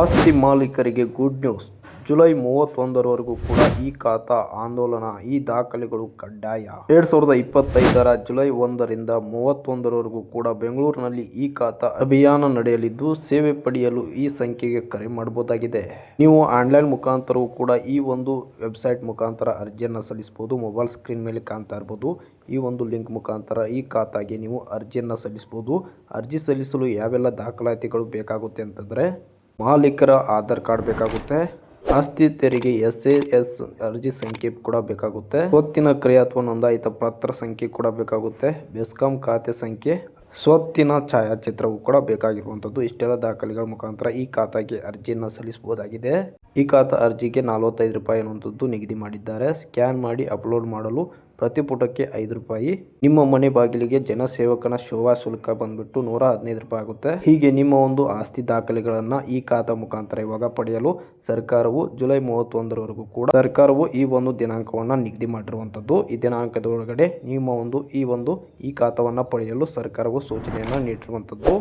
ಆಸ್ತಿ ಮಾಲೀಕರಿಗೆ good news July ಮೂವತ್ತೊಂದರವರೆಗೂ ಕೂಡ ಈ ಖಾತಾ ಆಂದೋಲನ, ಈ ದಾಖಲೆಗಳು ಕಡ್ಡಾಯ. ಎರಡ್ ಸಾವಿರದ ಇಪ್ಪತ್ತೈದರ ಜುಲೈ ಒಂದರಿಂದ ಮೂವತ್ತೊಂದರವರೆಗೂ ಕೂಡ ಬೆಂಗಳೂರಿನಲ್ಲಿ ಈ ಖಾತಾ ಅಭಿಯಾನ ನಡೆಯಲಿದ್ದು, ಸೇವೆ ಪಡೆಯಲು ಈ ಸಂಖ್ಯೆಗೆ ಕರೆ ಮಾಡಬಹುದಾಗಿದೆ. ನೀವು ಆನ್ಲೈನ್ ಮುಖಾಂತರವೂ ಕೂಡ ಈ ಒಂದು ವೆಬ್ಸೈಟ್ ಮುಖಾಂತರ ಅರ್ಜಿಯನ್ನು ಸಲ್ಲಿಸಬಹುದು. ಮೊಬೈಲ್ ಸ್ಕ್ರೀನ್ ಮೇಲೆ ಕಾಣ್ತಾ ಇರ್ಬೋದು. ಈ ಒಂದು ಲಿಂಕ್ ಮುಖಾಂತರ ಈ ಖಾತಾಗೆ ನೀವು ಅರ್ಜಿಯನ್ನು ಸಲ್ಲಿಸಬಹುದು. ಅರ್ಜಿ ಸಲ್ಲಿಸಲು ಯಾವೆಲ್ಲ ದಾಖಲಾತಿಗಳು ಬೇಕಾಗುತ್ತೆ ಅಂತಂದರೆ ಮಾಲೀಕರ ಆಧಾರ್ ಕಾರ್ಡ್ ಬೇಕಾಗುತ್ತೆ. ಆಸ್ತಿ ತೆರಿಗೆ, ಎಸ್ ಎ ಎಸ್ ಅರ್ಜಿ ಸಂಖ್ಯೆ ಕೂಡ ಬೇಕಾಗುತ್ತೆ. ಸ್ವತ್ತಿನ ಕ್ರಿಯೆ ಅಥವಾ ನೋಂದಾಯಿತ ಪತ್ರ ಸಂಖ್ಯೆ ಕೂಡ ಬೇಕಾಗುತ್ತೆ. ಬೆಸ್ಕಾಂ ಖಾತೆ ಸಂಖ್ಯೆ, ಸ್ವತ್ತಿನ ಛಾಯಾಚಿತ್ರವು ಕೂಡ ಬೇಕಾಗಿರುವಂಥದ್ದು. ಇಷ್ಟೆಲ್ಲ ದಾಖಲೆಗಳ ಮುಖಾಂತರ ಈ ಖಾತೆಗೆ ಅರ್ಜಿಯನ್ನು ಸಲ್ಲಿಸಬಹುದಾಗಿದೆ. ಈ ಖಾತಾ ಅರ್ಜಿಗೆ ನಲವತ್ತೈದು ರೂಪಾಯಿ ಅನ್ನುವಂಥದ್ದು ನಿಗದಿ ಮಾಡಿದ್ದಾರೆ. ಸ್ಕ್ಯಾನ್ ಮಾಡಿ ಅಪ್ಲೋಡ್ ಮಾಡಲು ಪ್ರತಿ ಪುಟಕ್ಕೆ ಐದು ರೂಪಾಯಿ. ನಿಮ್ಮ ಮನೆ ಬಾಗಿಲಿಗೆ ಜನಸೇವಕನ ಸೇವಾ ಶುಲ್ಕ ಬಂದ್ಬಿಟ್ಟು ನೂರ ಹದಿನೈದು ರೂಪಾಯಿ ಆಗುತ್ತೆ. ಹೀಗೆ ನಿಮ್ಮ ಒಂದು ಆಸ್ತಿ ದಾಖಲೆಗಳನ್ನ ಈ ಖಾತಾ ಮುಖಾಂತರ ಇವಾಗ ಪಡೆಯಲು ಸರ್ಕಾರವು ಜುಲೈ ಮೂವತ್ತೊಂದರವರೆಗೂ ಕೂಡ ಸರ್ಕಾರವು ಈ ಒಂದು ದಿನಾಂಕವನ್ನ ನಿಗದಿ ಮಾಡಿರುವಂತದ್ದು ಈ ದಿನಾಂಕದ ಒಳಗಡೆ ನಿಮ್ಮ ಒಂದು ಈ ಒಂದು ಈ ಖಾತಾವನ್ನ ಪಡೆಯಲು ಸರ್ಕಾರವು ಸೂಚನೆಯನ್ನ ನೀಡಿರುವಂತದ್ದು